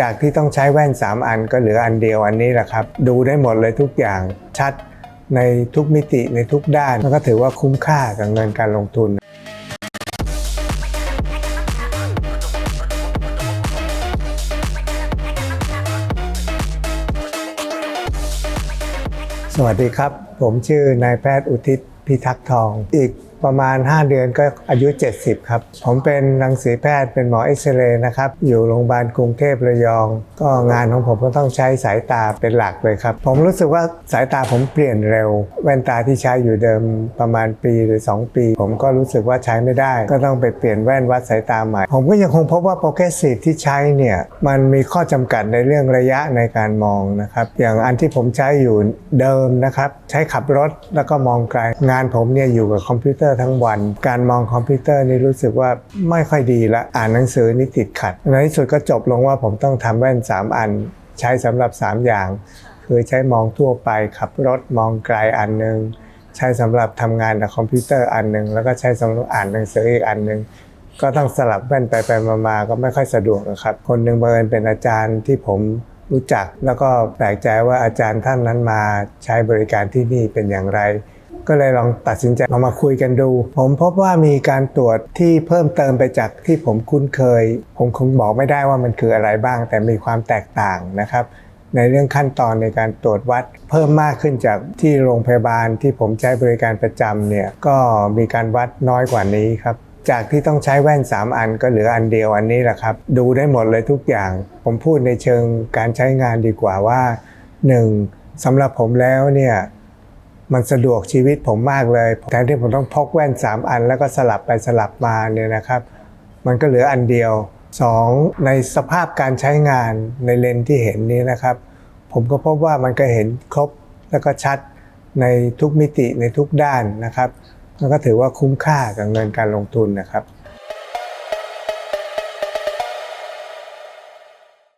จากที่ต้องใช้แว่น 3 อันก็เหลืออันเดียวอันนี้แหละครับ ดูได้หมดเลยทุกอย่างชัดในทุกมิติในทุกด้านแล้วก็ถือว่าคุ้มค่ากับเงินการลงทุน สวัสดีครับ ผมชื่อนายแพทย์อุทิศพิทักษ์ทองอีก ประมาณ 5 เดือนก็อายุ 70 ครับ ผมเป็นรังสีแพทย์เป็นหมอเอ็กซเรย์นะครับ อยู่โรงพยาบาลกรุงเทพระยอง ก็งานของผมก็ต้องใช้สายตาเป็นหลักเลยครับ ผมรู้สึกว่าสายตาผมเปลี่ยนเร็ว แว่นตาที่ใช้อยู่เดิมประมาณปีหรือ 2 ปี ผมก็รู้สึกว่าใช้ไม่ได้ ก็ต้องไปเปลี่ยนแว่นวัดสายตาใหม่ ผมก็ยังคงพบว่าโปรเกรสซีฟที่ใช้เนี่ยมันมีข้อจำกัดในเรื่องระยะในการมองนะครับ อย่างอันที่ผมใช้อยู่เดิมนะครับ ใช้ขับรถแล้วก็มองไกล งานผมเนี่ยอยู่กับคอมพิวเตอร์ทั้งวัน การมองคอมพิวเตอร์นี่รู้สึกว่าไม่ค่อยดีละอ่านหนังสือนี่ติดขัด ในที่สุดก็จบลงว่าผมต้องทำแว่น 3 อัน ใช้สำหรับ 3 อย่าง คือใช้มองทั่วไปขับรถมองไกลอันหนึ่งใช้สำหรับทำงานกับคอมพิวเตอร์อันหนึ่งแล้วก็ใช้สำหรับอ่านหนังสืออีกอันหนึ่งก็ต้องสลับแว่นไปไปมาๆก็ไม่ค่อยสะดวกนะครับ คนหนึ่งบังเอิญเป็นอาจารย์ที่ผมรู้จัก แล้วก็แปลกใจว่าอาจารย์ท่านนั้นมาใช้บริการที่นี่เป็นอย่างไร ก็เลยลองตัดสินใจเอามาคุยกันดู ผมพบว่ามีการตรวจที่เพิ่มเติมไปจากที่ผมคุ้นเคย ผมคงบอกไม่ได้ว่ามันคืออะไรบ้าง แต่มีความแตกต่างนะครับ ในเรื่องขั้นตอนในการตรวจวัด เพิ่มมากขึ้นจากที่โรงพยาบาลที่ผมใช้บริการประจำเนี่ยก็มีการวัดน้อยกว่านี้ครับจากที่ต้องใช้แว่น 3 อันก็เหลืออันเดียวอันนี้แหละครับ ดูได้หมดเลยทุกอย่าง ผมพูดในเชิงการใช้งานดีกว่าว่า 1. สำหรับผมแล้วเนี่ย มันสะดวกชีวิตผมมากเลยแทนที่ผมต้องพกแว่น 3 อัน แล้วก็สลับไปสลับมาเนี่ยนะครับ มันก็เหลืออันเดียว 2. ในสภาพการใช้งานในเลนที่เห็นนี้นะครับ ผมก็พบว่ามันก็เห็นครบแล้วก็ชัดในทุกมิติในทุกด้านนะครับแล้วก็ถือว่าคุ้มค่ากับเงินการลงทุนนะครับ